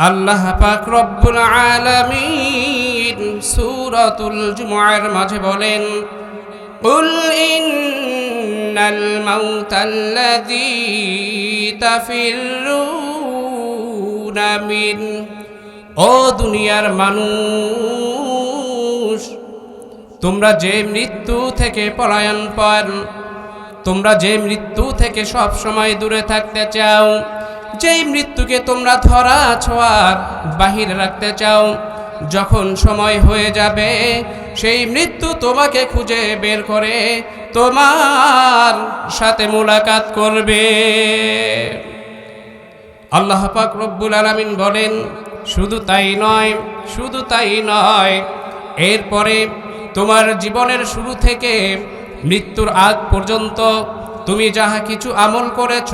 আল্লাহ পাক রব্বুল আলামিন সূরাতুল জুমুআর মাঝে বলেন قل إن الموت الذي تفرون من ও দুনিয়ার মানুষ তোমরা যে মৃত্যু থেকে পলায়ন পান তোমরা যে মৃত্যু থেকে সব সময় দূরে থাকতে চাও যেই মৃত্যুকে তোমরা ধরা ছোঁয়ার বাহিরে রাখতে চাও, যখন সময় হয়ে যাবে, সেই মৃত্যু তোমাকে খুঁজে বের করে তোমার সাথে মোলাকাত করবে। আল্লাহ পাক রব্বুল আলামিন বলেন, শুধু তাই নয়, শুধু তাই নয়, এরপরে তোমার জীবনের শুরু থেকে মৃত্যুর আগ পর্যন্ত তুমি যাহা কিছু আমল করেছ,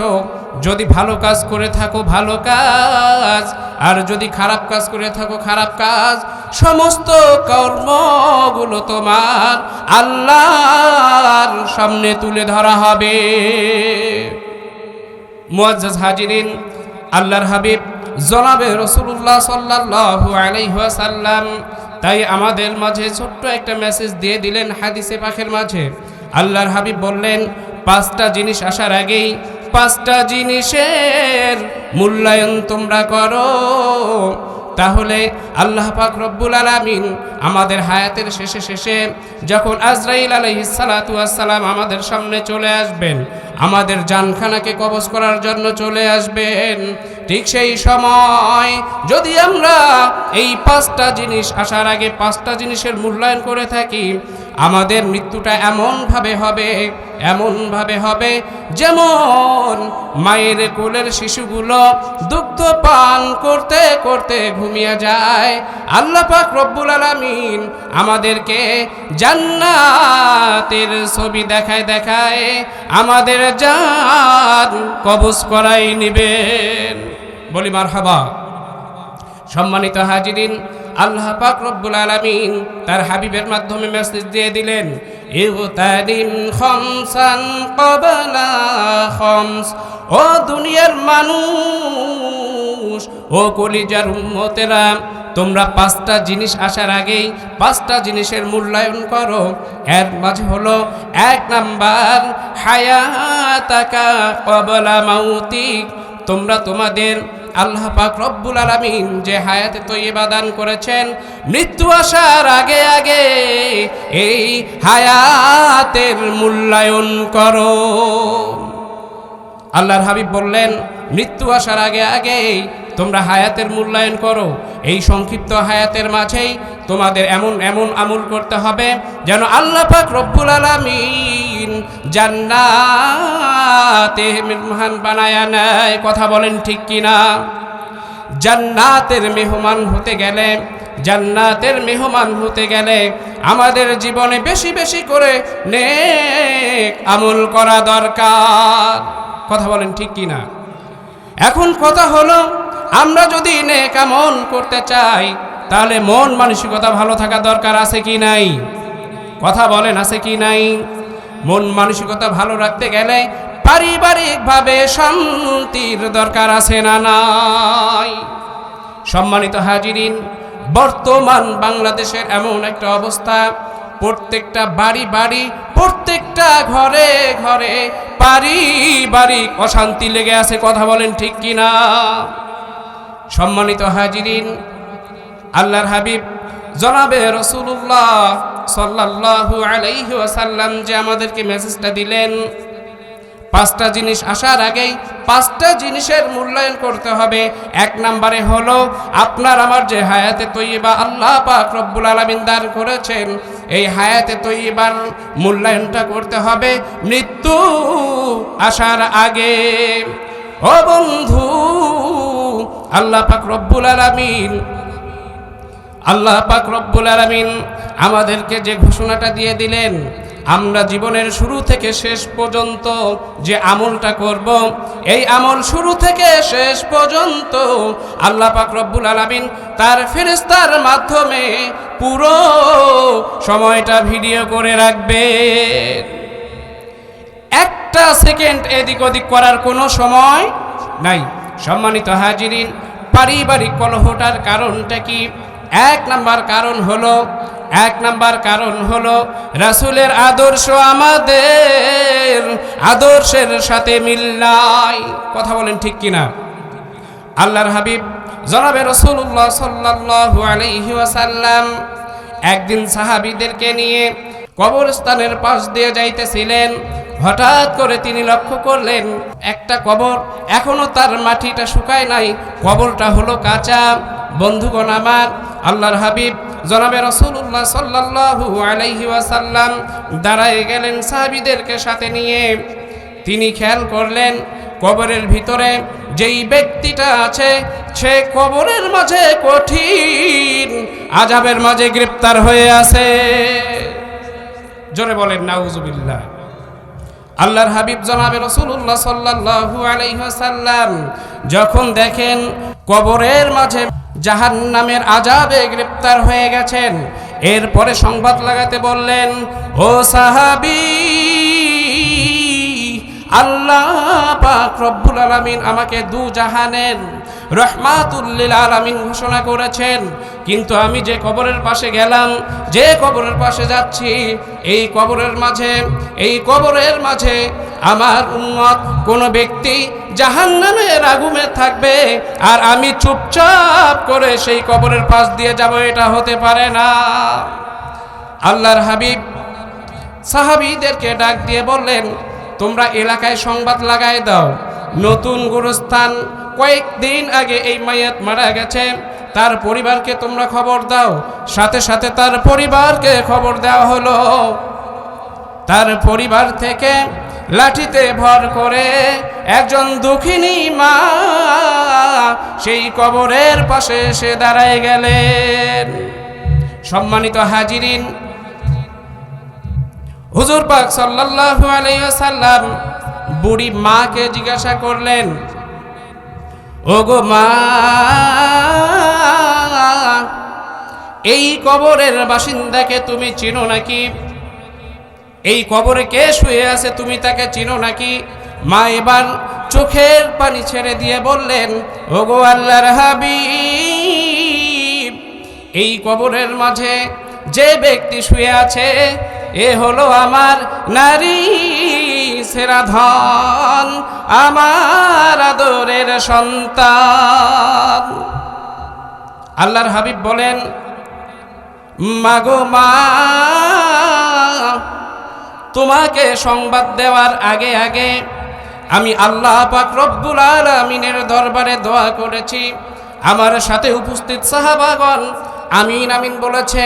যদি ভালো কাজ করে থাকো, ভালো কাজ। আর যদি খারাপ কাজ করে থাকো, খারাপ কাজ। সমস্ত কর্মগুলো তোমার আল্লাহর সামনে তুলে ধরা হবে। মুআজ্জাজ হাজিরিন, আল্লাহর হাবিব, জনাবে রসুল্লাহ সাল্লাল্লাহু আলাইহি ওয়াসাল্লাম, তাই আমাদের মাঝে ছোট্ট একটা মেসেজ দিয়ে দিলেন হাদিসে পাখের মাঝে। আল্লাহর হাবিব বললেন পাঁচটা জিনিস আসার আগেই পাঁচটা জিনিসের মূল্যায়ন তোমরা করো। তাহলে আল্লাহ পাক রব্বুল আলামিন আমাদের হায়াতের শেষে শেষে যখন আজরাইল আসসালাম আমাদের সামনে চলে আসবেন, আমাদের জানখানাকে কবজ করার জন্য চলে আসবেন, ঠিক সেই সময় যদি আমরা এই পাঁচটা জিনিস আসার আগে পাঁচটা জিনিসের মূল্যায়ন করে থাকি আমাদের মৃত্যুটা এমনভাবে হবে এমনভাবে হবে যেমন মায়ের কোলের শিশুগুলো দুগ্ধ পান করতে করতে ঘুমিয়ে যায়। আল্লাহ পাক রব্বুল আলামিন আমাদেরকে জান্নাতের ছবি দেখায় দেখায় আমাদের জান কবজ করাই নিবেন। বলি মারহাবা। সম্মানিত হাজিরিন আল্লাহ পাক রব্বুল আলামিন তার হাবিবের মাধ্যমে মেসেজ দিয়ে দিলেন ইগতানিম খমসান ক্বাবলা খমস। ও দুনিয়ার মানুষ, ও কলিজার উম্মতেরা, তোমরা পাঁচটা জিনিস আসার আগেই পাঁচটা জিনিসের মূল্যায়ন করো। এর মাঝে হলো এক নাম্বার, হায়াতাকা ক্বাবলা মাউতিক। তোমরা তোমাদের আল্লাহ পাক রব্বুল আলামিন যে হায়াতে তৈবা দান করেছেন, মৃত্যু আসার আগে আগে এই হায়াতের মূল্যায়ন করো। আল্লাহর হাবিব বললেন, মৃত্যু আসার আগে আগেই তোমরা হায়াতের মূল্যায়ন করো। এই সংক্ষিপ্ত হায়াতের মাঝেই তোমাদের এমন এমন আমল করতে হবে যেন আল্লাহ পাক রব্বুল আলামিন জান্নাতে মেহমান বানায়া নেয়। কথা বলেন ঠিক কিনা? জান্নাতের মেহমান হতে গেলে, জান্নাতের মেহমান হতে গেলে আমাদের জীবনে বেশি বেশি করে নেক আমল করা দরকার। কথা বলেন ঠিক কিনা এখন কথা হলো, আমরা যদি নেক আমল করতে চাই, তাহলে মন মানসিকতা ভালো থাকা দরকার আছে কি নাই? কথা বলেন আছে কি নাই? মন মানসিকতা ভালো রাখতে গেলে পারিবারিকভাবে শান্তির দরকার আছে না নাই? সম্মানিত হাজিরিন, বর্তমান বাংলাদেশের এমন একটা অবস্থা প্রত্যেকটা বাড়ি বাড়ি, প্রত্যেকটা ঘরে ঘরে পারিবারিক অশান্তি লেগে আছে, কথা বলেন ঠিক কিনা? সম্মানিত হাজিরিন, আল্লাহর হাবিব, জনাবে রসুল্লাহ সাল্লাহ আলাইহি যে আমাদেরকে মেসেজটা দিলেন পাঁচটা জিনিস আসার আগেই পাঁচটা জিনিসের মূল্যায়ন করতে হবে। এক নম্বরে হলো, আপনার আমার যে হায়াতে তৈবা আল্লাহ পাক রব্বুল আলামিন দান করেছেন, এই হায়াতে তৈবার মূল্যায়নটা করতে হবে। মৃত্যু আসার আগে, ও বন্ধু, আল্লাহ পাক রব্বুল আলামিন, আল্লাহ পাক রব্বুল আলামিন আমাদেরকে যে ঘোষণাটা দিয়ে দিলেন আমরা জীবনের শুরু থেকে শেষ পর্যন্ত যে আমলটা করব, এই আমল শুরু থেকে শেষ পর্যন্ত আল্লাহ পাক রব্বুল আলামিন তার ফেরেস্তার মাধ্যমে পুরো সময়টা ভিডিও করে রাখবে। একটা সেকেন্ড এদিক ওদিক করার কোনো সময় নাই। সম্মানিত হাজিরিন, পারিবারিক কলহটার কারণটা কি? এক নাম্বার কারণ হলো, এক নাম্বার কারণ হলো রাসুলের আদর্শ আমাদের, আদর্শের সাথে মিল নাই। কথা বলেন ঠিক কিনা? আল্লাহর হাবিব জনাবে রসুল্লাহ সাল্লাহ আলহিহাসাল্লাম একদিন সাহাবিদেরকে নিয়ে কবরস্থানের পাশ দিয়ে যাইতেছিলেন। হঠাৎ করে তিনি লক্ষ্য করলেন, একটা কবর এখনও তার মাটিটা শুকায় নাই। কবরটা হলো কাঁচা। বন্ধুগণ আমার, আল্লাহর হাবিব জনাবে রসুল্লাহ সাল্লাল্লাহু আলাইহি ওয়াসাল্লাম দাঁড়ায় গেলেন সাহাবীদেরকে সাথে নিয়ে। তিনি খেয়াল করলেন, কবরের ভিতরে যেই ব্যক্তিটা আছে, সে কবরের মাঝে কঠিন আজাবের মাঝে গ্রেপ্তার হয়ে আছে। জোরে বলেন, নাউজুবিল্লাহ। আল্লাহর হাবিব জনাবে রসুল্লাহ সাল্লাহু আলাইহাল্লাম যখন দেখেন কবরের মাঝে জাহান নামের আজাবে গ্রেপ্তার হয়ে গেছেন, এরপরে সংবাদ লাগাতে বললেন, ও সাহাবী আল্লাহ পাক রব্বুল আলামিন আমাকে দু জাহানের রহমাতুল্লিল আলামিন ঘোষণা করেছেন। কিন্তু আমি যে কবরের পাশে গেলাম, যে কবরের পাশে যাচ্ছি, এই কবরের মাঝে, এই কবরের মাঝে আমার উম্মত কোন ব্যক্তি জাহান্নামের আগুমে থাকবে আর আমি চুপচাপ করে সেই কবরের পাশ দিয়ে যাব, এটা হতে পারে না। আল্লাহর হাবিব সাহাবীদেরকে ডাক দিয়ে বললেন তোমরা এলাকায় সংবাদ লাগাই দাও। নতুন গুরুস্থান কয়েকদিন আগে এই মাইয়াত মারা গেছে। তার পরিবারকে তোমরা খবর দাও। সাথে সাথে তার পরিবারকে খবর দেওয়া হলো। তার পরিবার থেকে লাঠিতে ভর করে একজন দুঃখিনী মা সেই কবরের পাশে এসে দাঁড়ায় গেলেন। সম্মানিত হাজিরিন হুজুর পাক সাল্লাল্লাহু আলাইহি ওয়াসাল্লাম বুড়ি মাকে জিজ্ঞাসা করলেন, ওগো মা, এই কবরের বাসিন্দাকে তুমি চিনো নাকি? এই কবরে কে শুয়ে আছে তুমি তাকে চিনো নাকি? মা এবার চোখের পানি ছেড়ে দিয়ে বললেন, ওগো আল্লাহর হাবিব, এই কবরের মাঝে যে ব্যক্তি শুয়ে আছে এ হলো আমার নারী সেরা ধন, আমার আদরের সন্তান। আল্লাহর হাবিব বলেন, মাগো মা, তোমাকে সংবাদ দেওয়ার আগে আগে আমি আল্লাহ পাক রব্বুল আলমিনের দরবারে দোয়া করেছি। আমার সাথে উপস্থিত সাহাবাগণ আমিন আমিন বলেছে,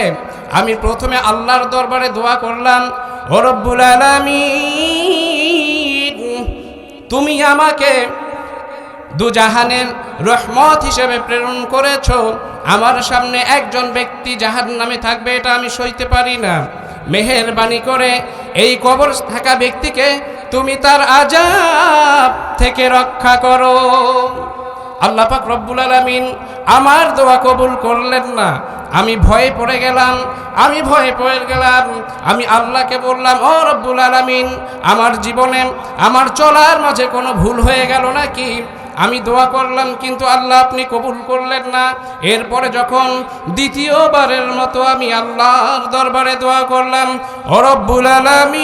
আমি প্রথমে আল্লাহর দরবারে দোয়া করলাম, ও রব্বুল আলামিন, তুমি আমাকে দুজাহানের রহমত হিসেবে প্রেরণ করেছ। আমার সামনে একজন ব্যক্তি জাহান নামে থাকবে, এটা আমি সইতে পারি না। মেহেরবানি করে এই কবর থাকা ব্যক্তিকে তুমি তার আজাব থেকে রক্ষা করো। আল্লাহ পাক রব্বুল আলামিন আমার দোয়া কবুল করলেন না। আমি ভয়ে পড়ে গেলাম, আমি ভয়ে পড়ে গেলাম, আমি আল্লাহকে বললাম, ও রব্বুল আলামিন, আমার জীবনে, আমার চলার মাঝে কোনো ভুল হয়ে গেল নাকি? আমি দোয়া করলাম, কিন্তু আল্লাহ আপনি কবুল করলেন না। এরপরে যখন দ্বিতীয়বারের মতো আমি আল্লাহর দরবারে দোয়া করলাম, ও রব্বুল আলামিন,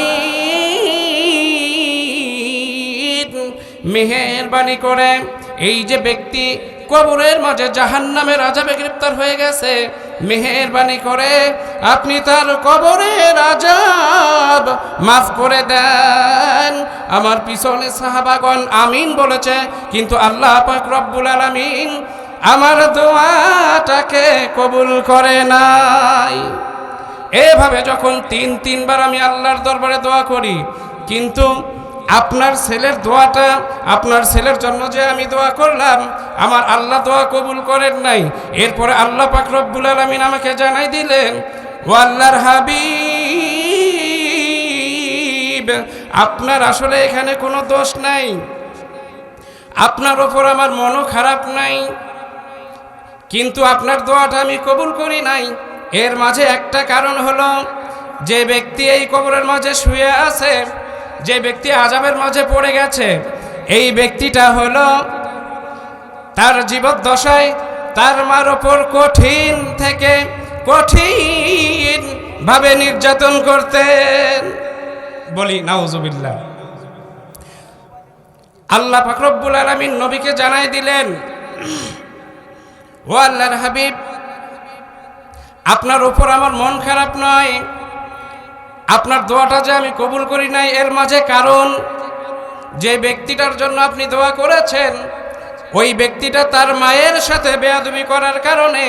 মেহেরবানি করে এই যে ব্যক্তি কবরের মাঝে জাহান জাহান্নামের আজাবে গ্রেপ্তার হয়ে গেছে, মেহেরবানি করে আপনি তার কবরের আজাব মাফ করে দেন। আমার পিছনে সাহাবাগন আমিন বলেছে, কিন্তু আল্লাহ পাক রব্বুল আলামিন আমার দোয়াটাকে কবুল করে নাই। এভাবে যখন তিন তিনবার আমি আল্লাহর দরবারে দোয়া করি, কিন্তু আপনার ছেলের দোয়াটা, আপনার ছেলের জন্য যে আমি দোয়া করলাম, আমার আল্লাহ দোয়া কবুল করেন নাই। এরপরে আল্লাহ পাক রব্বুল আলমিন আমাকে জানাই দিলেন ও আল্লাহর হাবিব, আপনার আসলে এখানে কোনো দোষ নাই। আপনার ওপর আমার মনও খারাপ নাই। কিন্তু আপনার দোয়াটা আমি কবুল করি নাই। এর মাঝে একটা কারণ হলো, যে ব্যক্তি এই কবরের মাঝে শুয়ে আছে যে ব্যক্তি আজাবের মাঝে পড়ে গেছে, এই ব্যক্তিটা হলো তার জীবদ্দশায় তার মার ওপর কঠিন থেকে কঠিন ভাবে নির্যাতন করতেন। বলি, নাউজুবিল্লাহ। আল্লাহ ফাকরব্বুল আলমিন নবীকে জানাই দিলেন, ও আল্লাহর হাবিব, আপনার উপর আমার মন খারাপ নয়। আপনার দোয়াটা যে আমি কবুল করি নাই, এর মাঝে কারণ, যে ব্যক্তিটার জন্য আপনি দোয়া করেছেন, ওই ব্যক্তিটা তার মায়ের সাথে বেয়াদবি করার কারণে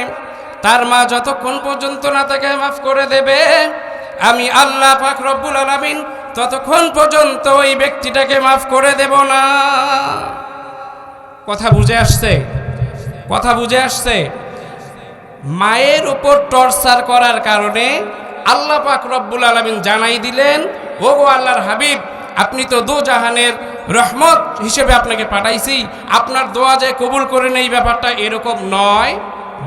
তার মা যতক্ষণ পর্যন্ত না তাকে মাফ করে দেবে, আমি আল্লাহ পাক রব্বুল আলামিন ততক্ষণ পর্যন্ত ওই ব্যক্তিটাকে মাফ করে দেব না। কথা বুঝে আসছে? কথা বুঝে আসছে? মায়ের উপর টর্চার করার কারণে আল্লাহ পাক রব্বুল আলমিন জানাই দিলেন ও গো আল্লাহর হাবিব, আপনি তো দু জাহানের রহমত হিসেবে আপনাকে পাঠাইছি। আপনার দোয়া যে কবুল করে নেই ব্যাপারটা এরকম নয়।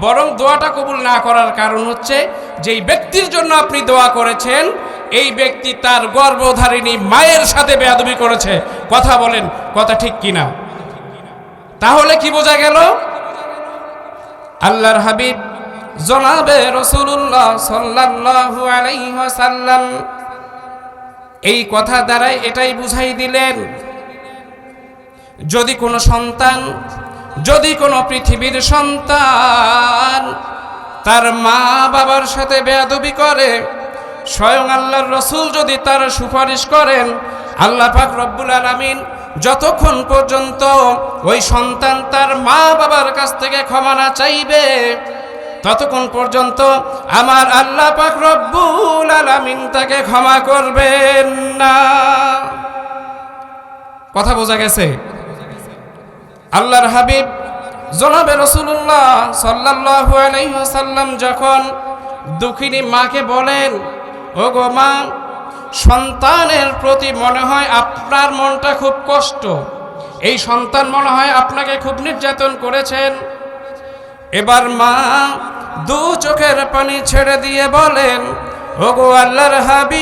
বরং দোয়াটা কবুল না করার কারণ হচ্ছে, যেই ব্যক্তির জন্য আপনি দোয়া করেছেন, এই ব্যক্তি তার গর্ভধারিণী মায়ের সাথে বেয়াদবি করেছে। কথা বলেন, কথা ঠিক কিনা? তাহলে কি বোঝা গেল? আল্লাহর হাবিব জনাবে রসুল্লাহ সাল্লাল্লাহু ওয়াসাল্লাম। এই কথা দ্বারাই এটাই বুঝাই দিলেন, যদি কোনো সন্তান, যদি কোনো পৃথিবীর সন্তান তার মা বাবার সাথে বেয়াদবি করে, স্বয়ং আল্লাহর রসুল যদি তার সুপারিশ করেন, আল্লাহ পাক রব্বুল আলামিন যতক্ষণ পর্যন্ত ওই সন্তান তার মা বাবার কাছ থেকে ক্ষমা না চাইবে ততক্ষণ পর্যন্ত আমার আল্লাহ পাক রব্বুল আলামিন তাকে ক্ষমা করবেন না। কথা বোঝা গেছে? আল্লাহর হাবিব জনাবে রসুল্লাহ সাল্লাল্লাহু আলাইহি ওয়াসাল্লাম যখন দুঃখিনী মাকে বলেন ও গো মা, সন্তানের প্রতি মনে হয় আপনার মনটা খুব কষ্ট। এই সন্তান মনে হয় আপনাকে খুব নির্যাতন করেছেন। এবার মা দু চোখের পানি ছেড়ে দিয়ে বলেন, ওগো আল্লাহর হাবিব,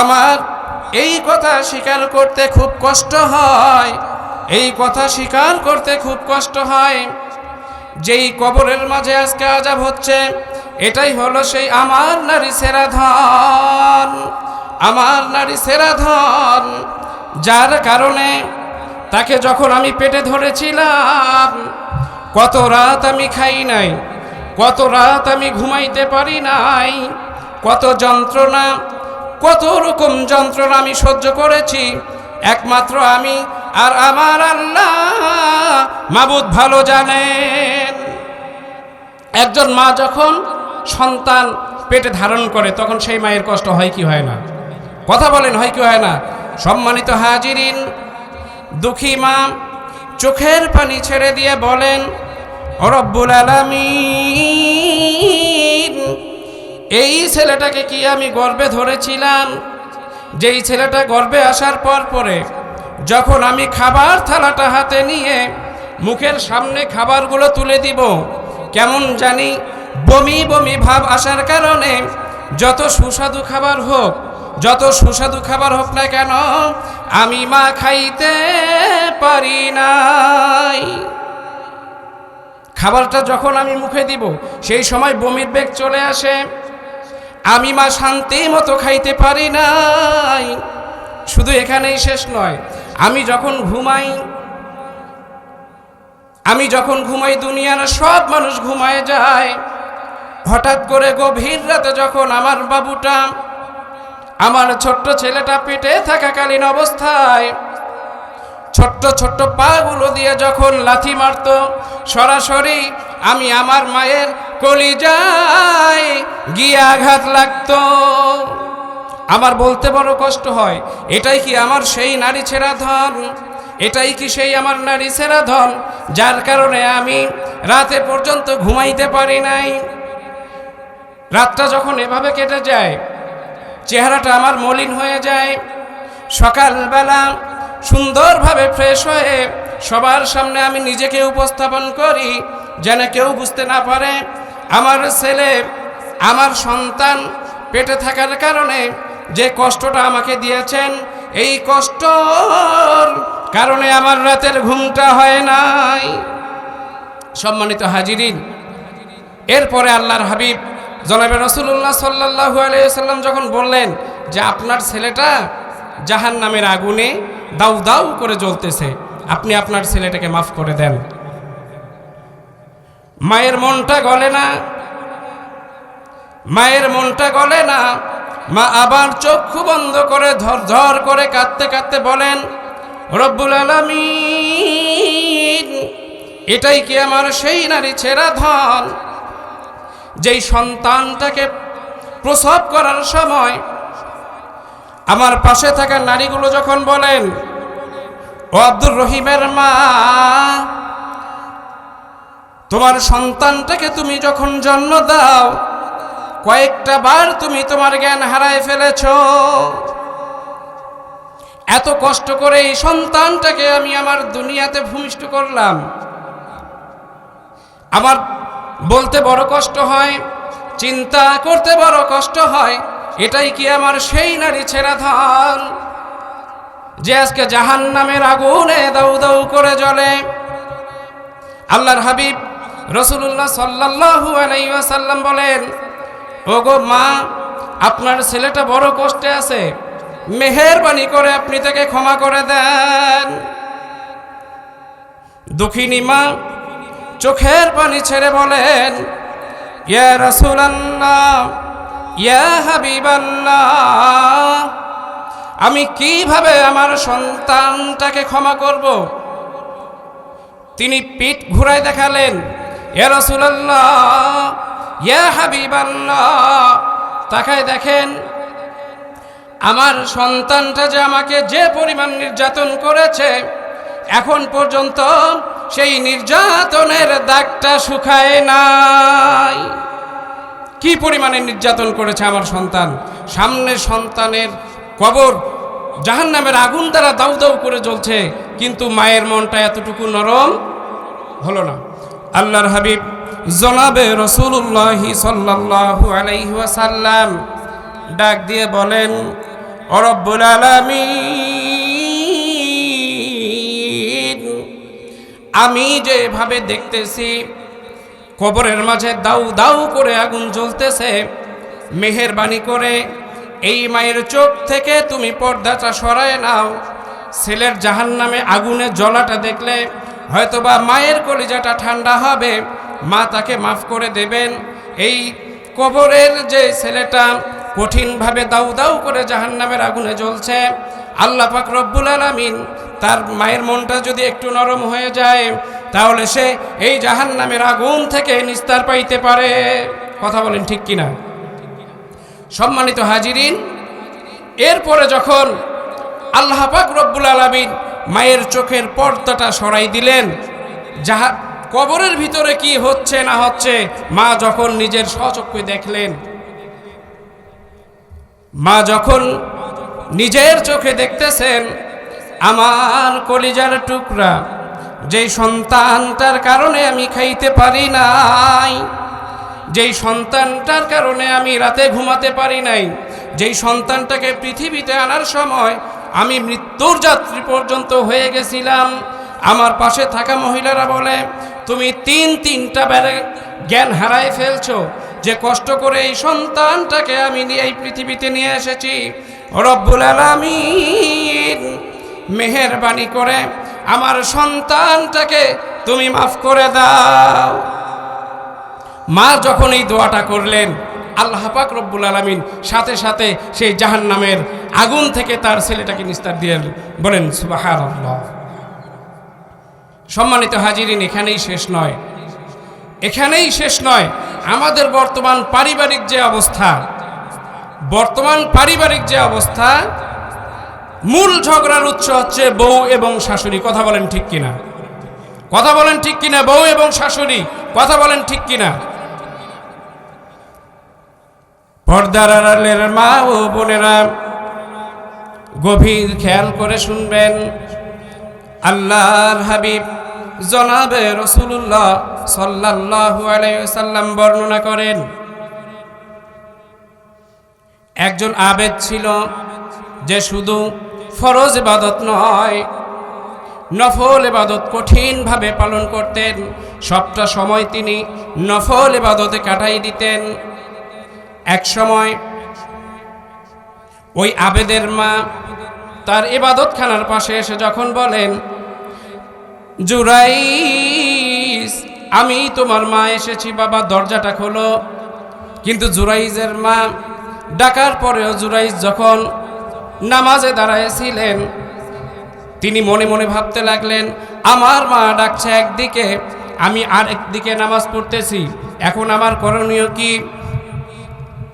আমার এই কথা স্বীকার করতে খুব কষ্ট হয়, এই কথা স্বীকার করতে খুব কষ্ট হয়। যেই কবরের মাঝে আজকে আজাব হচ্ছে, এটাই হলো সেই আমার নারী সেরা ধন, আমার নারী সেরা ধন, যার কারণে তাকে যখন আমি পেটে ধরেছিলাম, কত রাত আমি খাই নাই, কত রাত আমি ঘুমাইতে পারি নাই, কত যন্ত্রণা, কত রকম যন্ত্রণা আমি সহ্য করেছি, একমাত্র আমি আর আমার আল্লাহ। মাবুদ ভালো জানেন। একজন মা যখন সন্তান পেটে ধারণ করে, তখন সেই মায়ের কষ্ট হয় কি হয় না? কথা বলেন, হয় কি হয় না? সম্মানিত হাজিরিন দুঃখী মা, চোখের পানি ছেড়ে দিয়ে বলেন, "ও রব্বুল আলামিন, এই ছেলেটাকে কি আমি গর্বে ধরেছিলাম? যেই ছেলেটা গর্বে আসার পর পরে যখন আমি খাবার থালাটা হাতে নিয়ে মুখের সামনে খাবারগুলো তুলে দিব, কেমন জানি বমি বমি ভাব আসার কারণে যত সুস্বাদু খাবার হোক, যত সুস্বাদু খাবার হোক না কেন আমি মা খাইতে পারি নাই। খাবারটা যখন আমি মুখে দিব, সেই সময় বমির বেগ চলে আসে। আমি মা শান্তি মতো খাইতে পারি নাই। শুধু এখানেই শেষ নয়, আমি যখন ঘুমাই, আমি যখন ঘুমাই দুনিয়ার সব মানুষ ঘুমায় যায়। হঠাৎ করে গভীর রাতে যখন আমার বাবুটা আমার ছোট্ট ছেলেটা পেটে থাকাকালীন অবস্থায় ছোট্ট ছোট্ট পাগুলো দিয়ে যখন লাথি মারত, সরাসরি আমি আমার মায়ের কলি কলিজায় গিয়ে আঘাত লাগতো। আমার বলতে বড় কষ্ট হয়, এটাই কি আমার সেই নারী ছেঁড়া ধন? এটাই কি সেই আমার নারী ছেঁড়া ধন, যার কারণে আমি রাতে পর্যন্ত ঘুমাইতে পারি নাই? রাতটা যখন এভাবে কেটে যায় চেহারাটা আমার মলিন হয়ে যায়। সকালবেলা সুন্দরভাবে ফ্রেশ হয়ে সবার সামনে আমি নিজেকে উপস্থাপন করি, যেন কেউ বুঝতে না পারে আমার ছেলে, আমার সন্তান পেটে থাকার কারণে যে কষ্টটা আমাকে দিয়েছেন, এই কষ্টর কারণে আমার রাতের ঘুমটা হয় নাই। সম্মানিত হাজিরিন, এরপরে আল্লাহর হাবিব জনাবে রসুল্লাহ সাল্লাহু আলাইসাল্লাম যখন বললেন যে আপনার ছেলেটা জাহান নামের আগুনে দাউ দাউ করে জ্বলতেছে, আপনি আপনার ছেলেটাকে মাফ করে দেন। মায়ের মনটা গলে না, মায়ের মনটা গলে না, মা আবার চক্ষু বন্ধ করে ধর ধর করে কাঁদতে কাঁদতে বলেন, রব্বুল আলমিন, এটাই কি আমার সেই নারী ছেঁড়া ধন? যেই সন্তানটাকে প্রসব করার সময় আমার পাশে থাকা নারীগুলো যখন বলেন, ও আব্দুর রহিমের মা, তোমার সন্তানটাকে তুমি যখন জন্ম দাও, কয়েকটা বার তুমি তোমার জ্ঞান হারায় ফেলেছ। এত কষ্ট করে এই সন্তানটাকে আমি আমার দুনিয়াতে ভূমিষ্ঠ করলাম। আমার বলতে বড় কষ্ট হয়, চিন্তা করতে বড় কষ্ট হয়, এটাই কি আমার সেই নারী ছেঁড়া ধন যে আজকে জাহান নামের আগুনে দাউ দাউ করে জ্বলে। আল্লাহর হাবিব রসুল্লাহ সাল্লাহু আলাইসাল্লাম বলেন, ওগো মা, আপনার ছেলেটা বড় কষ্টে আছে, মেহেরবানি করে আপনি তাকে ক্ষমা করে দেন। দুঃখিনী মা চোখের পানি ছেড়ে বলেন, ইয়া আমি কীভাবে আমার সন্তানটাকে ক্ষমা করব? তিনি পিঠ ঘুরায় দেখালেন, ইয়া ইয়া হাবিবাল্লাহ। তাকায় দেখেন, আমার সন্তানটা যে আমাকে যে পরিমাণ নির্যাতন করেছে এখন পর্যন্ত সেই নির্যাতনের দাগটা শুকায় নাই। কি পরিমাণে নির্যাতন করেছে আমার সন্তান? সামনে সন্তানের কবর জাহান নামের আগুন দ্বারা দাউ দাউ করে জ্বলছে, কিন্তু মায়ের মনটা এতটুকু নরম হলো না। আল্লাহর হাবিব জনাবে রসুল্লাহি সাল্লাল্লাহু আলাইহি ওয়াসাল্লাম ডাক দিয়ে বলেন অরব্বুল আলামিন! আমি যেভাবে দেখতেছি, কবরের মাঝে দাউ দাউ করে আগুন জ্বলতেছে। মেহেরবানি করে, এই মায়ের চোখ থেকে তুমি পর্দাটা সরায় নাও। ছেলের জাহান নামে আগুনে জ্বলাটা দেখলে হয়তোবা মায়ের কলিজাটা ঠান্ডা হবে। মা তাকে মাফ করে দেবেন। এই কবরের যে ছেলেটা কঠিনভাবে দাউ দাউ করে জাহান নামের আগুনে জ্বলছে, আল্লাহ পাক রব্বুল আলামিন তার মায়ের মনটা যদি একটু নরম হয়ে যায়, তাহলে সে এই জাহান নামের আগুন থেকে নিস্তার পাইতে পারে। কথা বলেন ঠিক কিনা? সম্মানিত হাজিরিন, এরপরে যখন আল্লাহ পাক রব্বুল আলামিন মায়ের চোখের পর্দাটা সরাই দিলেন, যাহা কবরের ভিতরে কি হচ্ছে না হচ্ছে, মা যখন নিজের স্বচক্ষে দেখলেন, মা যখন নিজের চোখে দেখতেছেন আমার কলিজার টুকরা, যেই সন্তানটার কারণে আমি খাইতে পারি নাই, যেই সন্তানটার কারণে আমি রাতে ঘুমাতে পারি নাই, যেই সন্তানটাকে পৃথিবীতে আনার সময় আমি মৃত্যুর যাত্রী পর্যন্ত হয়ে গেছিলাম। আমার পাশে থাকা মহিলারা বলে, তুমি তিন তিনটা বেড়ে জ্ঞান হারায় ফেলছো, যে কষ্ট করে এই সন্তানটাকে আমি নিয়ে এই পৃথিবীতে নিয়ে এসেছি। রব্বুল আলামিন মেহেরবানি করে আমার সন্তানটাকে তুমি মাফ করে দাও। মা যখন এই দোয়াটা করলেন, আল্লাহ পাক রব্বুল আলমিন সাথে সাথে সেই জাহান নামের আগুন থেকে তার ছেলেটাকে নিস্তার দিয়ে বলেন সুবাহার সম্মানিত হাজিরিন, এখানেই শেষ নয়। এখানেই শেষ নয়। আমাদের বর্তমান পারিবারিক যে অবস্থা, বর্তমান পারিবারিক যে অবস্থা মূল ঝগড়ার উৎস হচ্ছে বউ এবং শাশুড়ি। কথা বলেন ঠিক কিনা? কথা বলেন ঠিক কিনা? বউ এবং শাশুড়ি। কথা বলেন ঠিক কিনা? পর্দার আড়ালের মা ও বোনেরা, গভীর খেয়াল করে শুনবেন। আল্লাহর হাবিব জনাবে রসুল্লাহ সাল্লাল্লাহু আলাইহি সাল্লাম বর্ণনা করেন, একজন আবেদ ছিল যে শুধু ফরজ ইবাদত নয়। নফল এবাদত কঠিনভাবে পালন করতেন। সবটা সময় তিনি নফল এবাদতে কাটাই দিতেন। এক সময় ওই আবেদের মা তার ইবাদতখানার পাশে এসে যখন বলেন, জুরাইস, আমি তোমার মা এসেছি, বাবা, দরজাটা খোলো। কিন্তু জুরাইজের মা ডাকার পরেও জুরাইজ যখন নামাজে দাঁড়াইছিলেন। তিনি মনে মনে ভাবতে লাগলেন, আমার মা ডাকছে একদিকে, আমি আর একদিকে নামাজ পড়তেছি। এখন আমার করণীয় কি?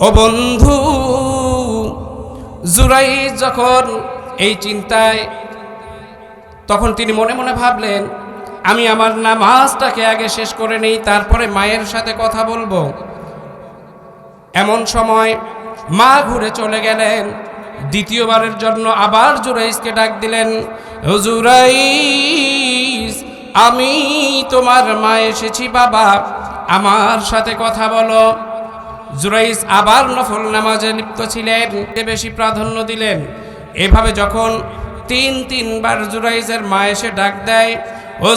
ও বন্ধু জুরাই যখন এই চিন্তায়, তখন তিনি মনে মনে ভাবলেন, আমি আমার নামাজটাকে আগে শেষ করে নেই, তারপরে মায়ের সাথে কথা বলব। এমন সময় মা ঘুরে চলে গেলেন। দ্বিতীয়বারের জন্য আবার জুরাইসকে ডাক দিলেন, "ও জুরাইস আমি তোমার মা এসেছি বাবা, আমার সাথে কথা বলো। জুরাইস আবার নফল নামাজে লিপ্ত ছিলেন বেশি প্রাধান্য দিলেন। এভাবে যখন তিন তিনবার জুরাইসের মা এসে ডাক দেয়, ও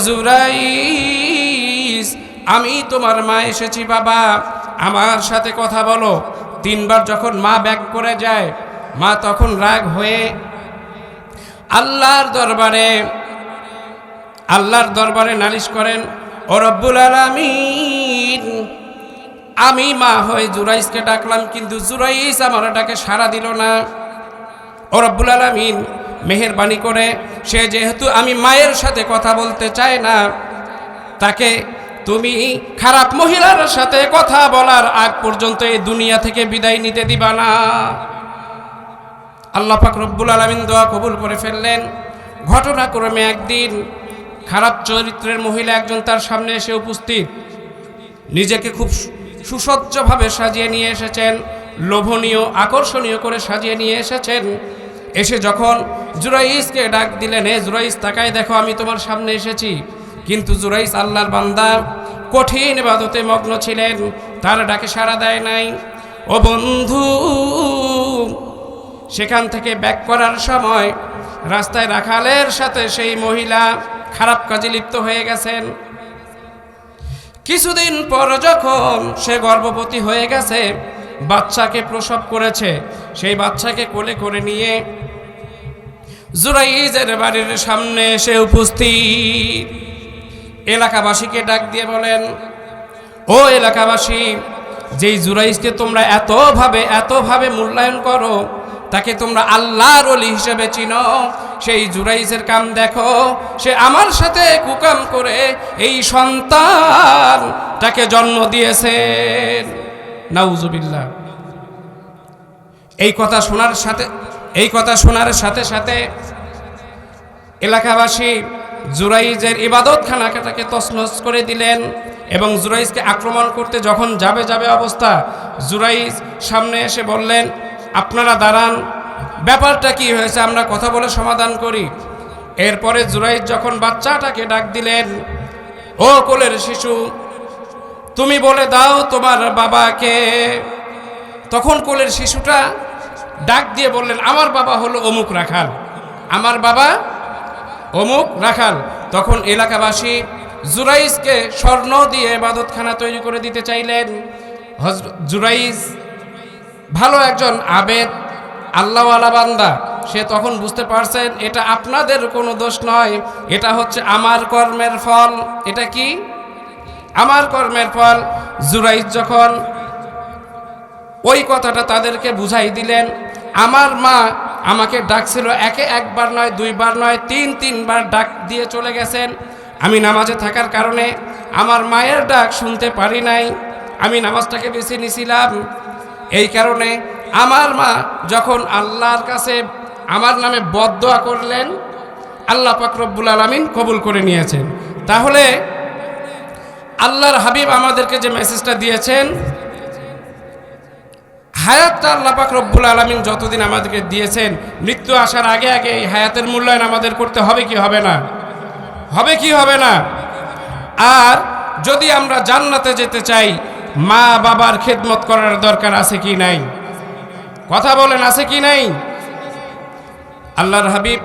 আমি তোমার মা এসেছি বাবা, আমার সাথে কথা বলো। তিনবার যখন মা ব্যাক করে যায় মা তখন রাগ হয়ে আল্লাহর দরবারে আল্লাহর দরবারে নালিশ করেন, ও রব্বুল আলামিন, আমি মা হয়ে জুরাইসকে ডাকলাম, কিন্তু জুরাইস আমার ডাকে সাড়া দিল না। ও রব্বুল আলামিন মেহেরবানি করে, সে যেহেতু আমি মায়ের সাথে কথা বলতে চায় না, তাকে তুমি খারাপ মহিলার সাথে কথা বলার আগ পর্যন্ত এই দুনিয়া থেকে বিদায় নিতে দিবা না। আল্লাহ পাক রব্বুল আলমিন দোয়া কবুল করে ফেললেন। ঘটনাক্রমে একদিন খারাপ চরিত্রের মহিলা একজন তার সামনে এসে উপস্থিত। নিজেকে খুব সুসজ্জভাবে সাজিয়ে নিয়ে এসেছেন, লোভনীয়, আকর্ষণীয় করে সাজিয়ে নিয়ে এসেছেন। এসে যখন জুরাইসকে ডাক দিলেন হে জুরাইস তাকায় দেখো, আমি তোমার সামনে এসেছি। কিন্তু জুরাইস আল্লাহর বান্দা কঠিন বাদতে মগ্ন ছিলেন, তার ডাকে সাড়া দেয় নাই। ও বন্ধু সেখান থেকে ব্যাক করার সময় রাস্তায় রাখালের সাথে সেই মহিলা খারাপ কাজে লিপ্ত হয়ে গেছেন। কিছুদিন পর যখন সে গর্ভবতী হয়ে গেছে, বাচ্চাকে প্রসব করেছে। সেই বাচ্চাকে কোলে করে নিয়ে জুরাইজের বাড়ির সামনে এসে উপস্থিত। এলাকাবাসীকে ডাক দিয়ে বলেন, ও এলাকাবাসী, যেই জুরাইজকে তোমরা এতভাবে এতভাবে মূল্যায়ন করো তাকে তোমরা আল্লাহর অলি হিসেবে চিনো। সেই জুরাইজের কাম দেখো, সে আমার সাথে কুকাম করে এই সন্তান তাকে জন্ম দিয়েছেন। নাউজুবিল্লাহ। এই কথা শোনার সাথে, এই কথা শোনার সাথে সাথে এলাকাবাসী জুরাইজের ইবাদতখানাটাকে তছনছ করে দিলেন এবং জুরাইজকে আক্রমণ করতে যখন যাবে যাবে অবস্থা, জুরাইজ সামনে এসে বললেন আপনারা দাঁড়ান। ব্যাপারটা কি হয়েছে আমরা কথা বলে সমাধান করি। এরপরে জুরাইজ যখন বাচ্চাটাকে ডাক দিলেন, ও কোলের শিশু, তুমি বলে দাও তোমার বাবাকে। তখন কোলের শিশুটা ডাক দিয়ে বললেন, আমার বাবা হলো অমুক রাখাল, আমার বাবা অমুক রাখাল। তখন এলাকাবাসী জুরাইজকে স্বর্ণ দিয়ে বাদতখানা তৈরি করে দিতে চাইলেন। জুরাইজ ভালো একজন আবেদ, আল্লাহওয়ালা বান্দা, সে তখন বুঝতে পারছেন, এটা আপনাদের কোনো দোষ নয়, এটা হচ্ছে আমার কর্মের ফল, এটা কি? আমার কর্মের ফল। জুরাইজ যখন ওই কথাটা তাদেরকে বুঝাই দিলেন, আমার মা আমাকে ডাকছিল, একে একবার নয়, দুইবার নয়, তিন, তিনবার ডাক দিয়ে চলে গেছেন। আমি নামাজে থাকার কারণে আমার মায়ের ডাক শুনতে পারি নাই। আমি নামাজটাকে বেছে নিছিলাম। এই কারণে আমার মা যখন আল্লাহর কাছে আমার নামে বদদোয়া করলেন, আল্লাহ পাকরব্বুল আলমিন কবুল করে নিয়েছেন। তাহলে আল্লাহর হাবিব আমাদেরকে যে মেসেজটা দিয়েছেন, হায়াতটা আল্লাহ পাক রব্বুল আলমিন যতদিন আমাদেরকে দিয়েছেন, মৃত্যু আসার আগে আগে এই হায়াতের মূল্যায়ন আমাদের করতে হবে কি হবে না? হবে কি হবে না? আর যদি আমরা জান্নাতে যেতে চাই মা বাবার খেদমত করার দরকার আছে কি নাই? কথা বলেন, আছে কি নাই? আল্লাহর হাবিব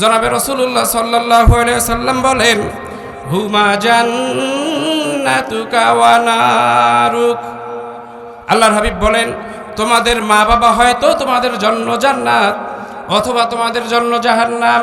জনাবে রসুল্লাহ সাল্লাহ সাল্লাম বলেন, হুমা জান্নাতুকা আল্লাহর হাবিব বলেন, তোমাদের মা বাবা হয়তো তোমাদের জন্য জান্নাত অথবা তোমাদের জন্য জাহান্নাম।